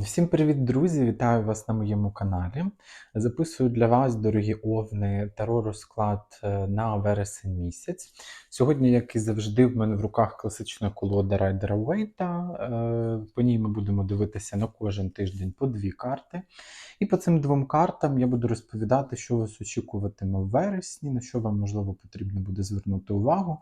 Всім привіт, друзі! Вітаю вас на моєму каналі. Записую для вас, дорогі овни, таро розклад е, на вересень місяць. Сьогодні, як і завжди, в мене в руках класична колода Райдера Уейта. Е, По ній ми будемо дивитися на кожен тиждень по дві карти. І по цим двом картам я буду розповідати, що вас очікуватиме в вересні, на що вам можливо потрібно буде звернути увагу.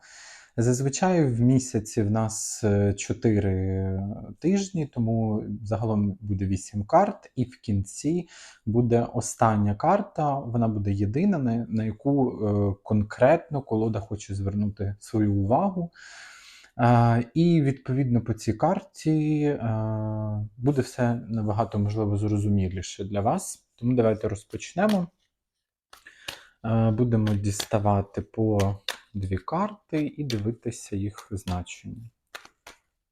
Зазвичай в місяці в нас 4 тижні, тому загалом буде 8 карт, і в кінці буде остання карта, вона буде єдина, на, яку е, конкретно колода хоче звернути свою увагу. Е, і відповідно по цій карті е, буде все набагато можливо зрозуміліше для вас. Тому давайте розпочнемо. Е, будемо діставати по дві карти і дивитися їх значення.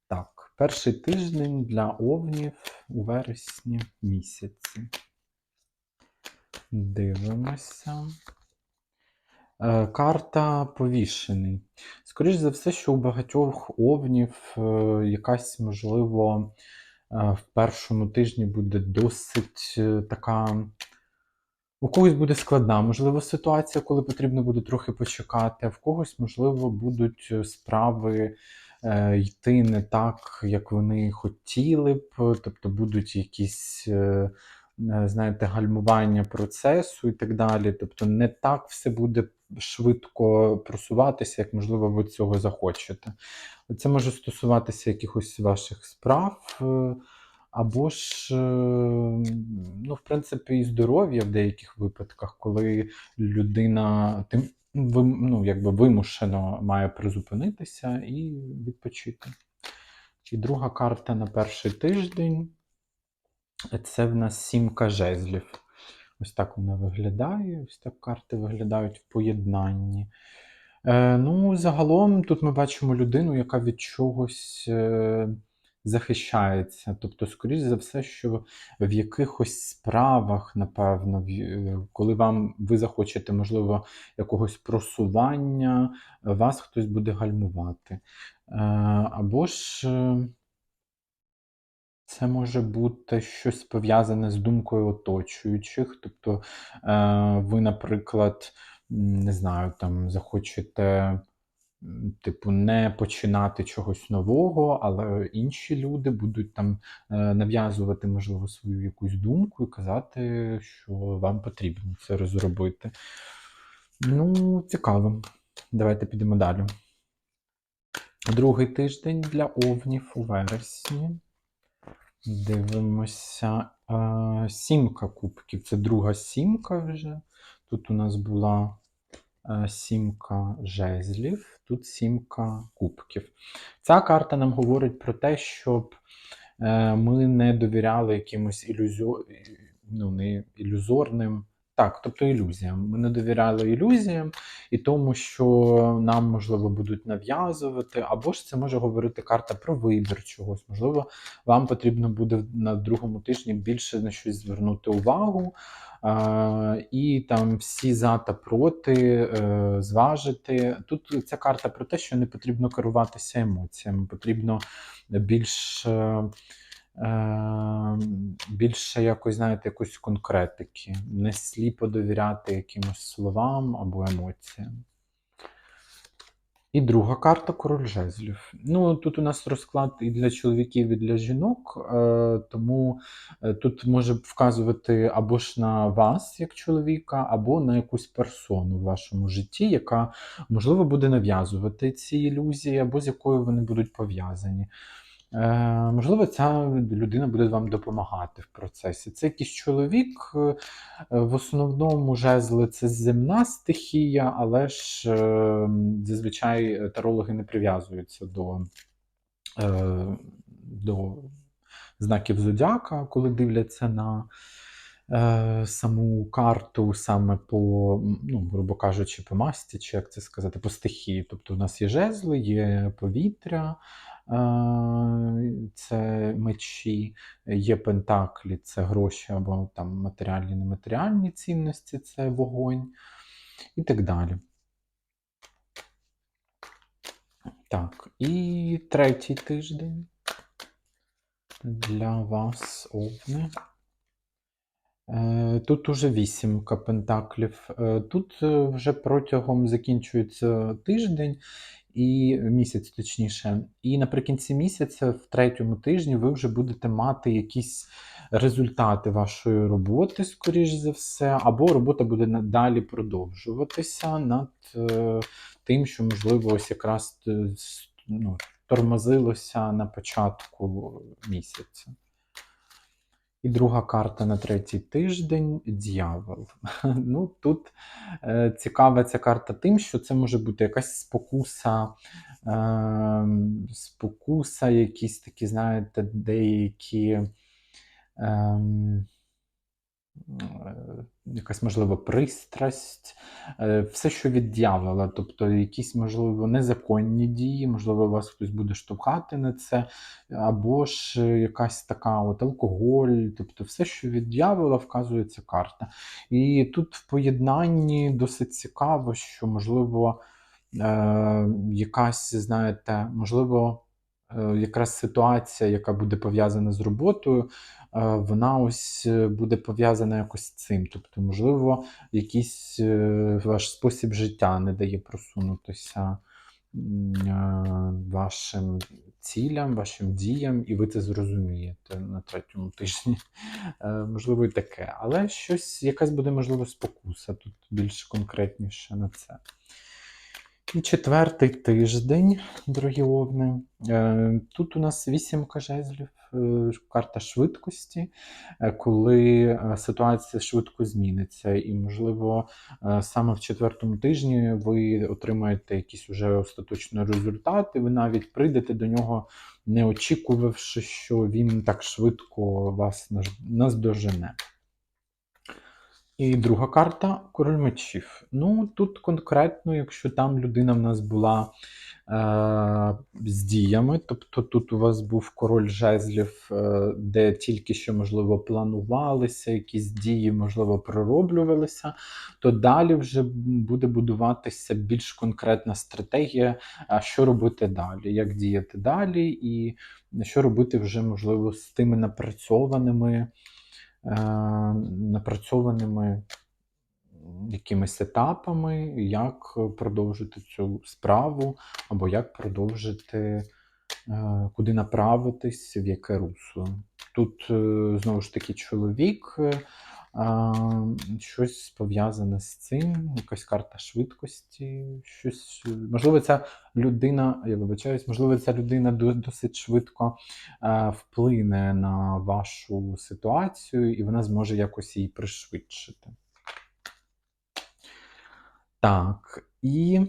Так, перший тиждень для овнів у вересні місяці. Дивимося. Е, Карта повішений. Скоріше за все, що у багатьох овнів е, якась, можливо, в першому тижні буде досить така. У когось буде складна, можливо, ситуація, коли потрібно буде трохи почекати, а в когось, можливо, будуть е, справи е, йти не так, як вони хотіли б, тобто будуть якісь, е, е, знаєте, гальмування процесу і так далі. Тобто не так все буде швидко просуватися, як, можливо, ви цього захочете. Це може стосуватися якихось ваших справ. е, або ж, е, ну, в принципі, і здоров'я в деяких випадках, коли людина тим, ну, якби вимушено має призупинитися і відпочити. І друга карта на перший тиждень це в нас сімка жезлів. Ось так вона виглядає. Ось так карти виглядають в поєднанні. Е, ну, загалом тут ми бачимо людину, яка від чогось. Е, захищається. Тобто, скоріш за все, що в якихось справах, напевно, коли вам ви захочете, можливо, якогось просування, вас хтось буде гальмувати. Е, Або ж. е, Це може бути щось пов'язане з думкою оточуючих. Тобто, е, ви, наприклад, не знаю, там захочете, типу, не починати чогось нового, але інші люди будуть там е, нав'язувати, можливо, свою якусь думку і казати, що вам потрібно це розробити. Ну, цікаво. Давайте підемо далі. Другий тиждень для овнів у вересні. Дивимося. Е, Сімка кубків. Це друга сімка вже. Тут у нас була сімка жезлів, тут сімка кубків. Ця карта нам говорить про те, щоб е, ми не довіряли якимось ілюзо... ну, не ілюзорним. Так, тобто ілюзіям. Ми не довіряли ілюзіям і тому, що нам, можливо, будуть нав'язувати, або ж це може говорити карта про вибір чогось. Можливо, вам потрібно буде на другому тижні більше на щось звернути увагу, і там всі за та проти е, зважити. Тут ця карта про те, що не потрібно керуватися емоціями, потрібно більш. е, Більше якось, знаєте, якоїсь конкретики, не сліпо довіряти якимось словам або емоціям. І друга карта король жезлів. Ну, тут у нас розклад і для чоловіків, і для жінок, е, тому е, тут може вказувати або ж на вас, як чоловіка, або на якусь персону в вашому житті, яка, можливо, буде нав'язувати ці ілюзії, або з якою вони будуть пов'язані. Е, можливо, ця людина буде вам допомагати в процесі. Це якийсь чоловік, е, в основному жезли це земна стихія, але ж е, зазвичай тарологи не прив'язуються до, до знаків зодіака, коли дивляться на саму карту саме по, ну, грубо кажучи, по масті, чи як це сказати, по стихії. Тобто у нас є жезли, є повітря, це мечі, є пентаклі, це гроші або там матеріальні, нематеріальні цінності, це вогонь і так далі. Так, і третій тиждень. для вас, овни. Е, Тут уже вісімка пентаклів. Е, Тут е, вже протягом закінчується тиждень і місяць, точніше. І наприкінці місяця, в третьому тижні, ви вже будете мати якісь результати вашої роботи, скоріш за все, або робота буде надалі продовжуватися над е, тим, що, можливо, ось якраз е, ну, тормозилося на початку місяця. І друга карта на третій тиждень дьявол. Ну, тут е, цікава ця карта тим, що це може бути якась спокуса, е, спокуса, якісь такі, знаєте, деякі. е, Якась можливо пристрасть, е, все, що від дьявола, тобто якісь, можливо, незаконні дії, можливо, вас хтось буде штовхати на це, або ж е, якась така от алкоголь, тобто все, що від вказує ця карта. І тут в поєднанні досить цікаво, що, можливо, е, якась, знаєте, можливо, е, якраз ситуація, яка буде пов'язана з роботою, е, вона ось е, буде пов'язана якось з цим. Тобто, можливо, якийсь е, ваш спосіб життя не дає просунутися е, вашим цілям, вашим діям, і ви це зрозумієте на третьому тижні. Е, Можливо, і таке. Але щось, якась буде, можливо, спокуса тут більш конкретніше на це. Четвертий тиждень, дорогі овни. Е, Тут у нас вісімка жезлів, е, карта швидкості, е, коли ситуація швидко зміниться. І, можливо, саме в четвертому тижні ви отримаєте якийсь уже остаточний результат, і ви навіть прийдете до нього, не очікувавши, що він так швидко вас наздожене. І друга карта король мечів. Ну, тут конкретно, якщо там людина в нас була е, з діями, тобто тут у вас був король жезлів, е, де тільки що, можливо, планувалися, якісь дії, можливо, пророблювалися, то далі вже буде будуватися більш конкретна стратегія, що робити далі, як діяти далі, і що робити вже, можливо, з тими напрацьованими напрацьованими якимись етапами, як продовжити цю справу, або як продовжити, е, куди направитись, в яке русло. Тут, е, знову ж таки, чоловік, е, щось пов'язане з цим, якась карта швидкості, щось. Можливо, ця людина, я вибачаюсь, можливо, ця людина досить швидко е, вплине на вашу ситуацію, і вона зможе якось її пришвидшити. Так, і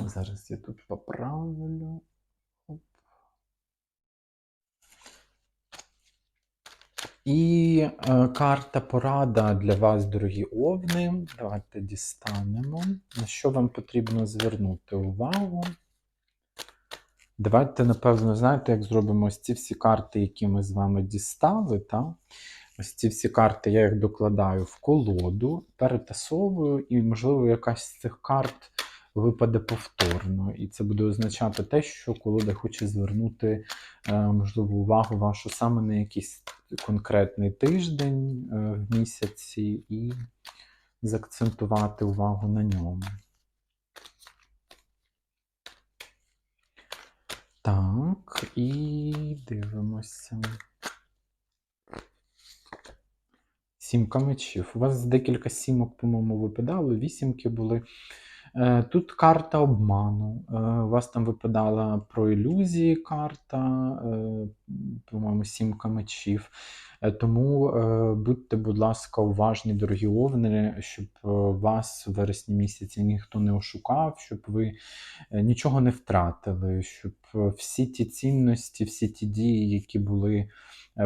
зараз я тут поправлю. І е, карта порада для вас, дорогі овни. Давайте дістанемо. На що вам потрібно звернути увагу? Давайте, напевно, знаєте, як зробимо ось ці всі карти, які ми з вами дістали. Та? Ось ці всі карти я їх докладаю в колоду, перетасовую, і, можливо, якась з цих карт випаде повторно. І це буде означати те, що колода хоче звернути, е, можливо, увагу вашу саме на якийсь конкретний тиждень е, в місяці і заакцентувати увагу на ньому. Так, і дивимося. Сімка мечів. У вас декілька сімок, по-моєму, випадало, вісімки були. Е, Тут карта обману. Е, У вас там випадала про ілюзії карта, е, по-моєму, сімка мечів. Е, Тому е, будьте, будь ласка, уважні, дорогі овни, щоб е, вас в вересні місяці ніхто не ошукав, щоб ви нічого не втратили, щоб всі ті цінності, всі ті дії, які були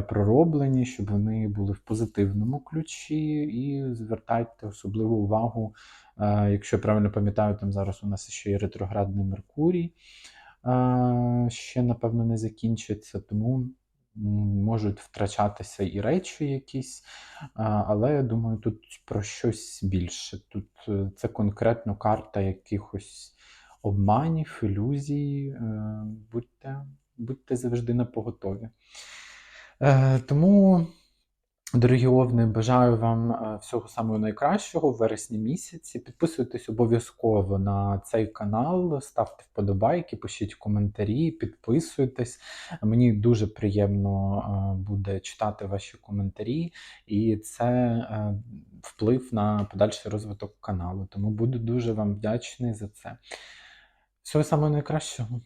пророблені, щоб вони були в позитивному ключі, і звертайте особливу увагу, якщо я правильно пам'ятаю, там зараз у нас ще є ретроградний Меркурій, ще, напевно, не закінчиться, тому можуть втрачатися і речі якісь, але я думаю, тут про щось більше. Тут е, це конкретно карта якихось обманів, ілюзій. Е, Будьте будьте завжди на поготові. Е, тому, дорогі овни, бажаю вам е, всього самого найкращого в вересні місяці. Підписуйтесь обов'язково на цей канал, ставте вподобайки, пишіть коментарі, підписуйтесь. Мені дуже приємно е, буде читати ваші коментарі, і це е, вплив на подальший розвиток каналу. Тому буду дуже вам вдячний за це. Всього самого найкращого.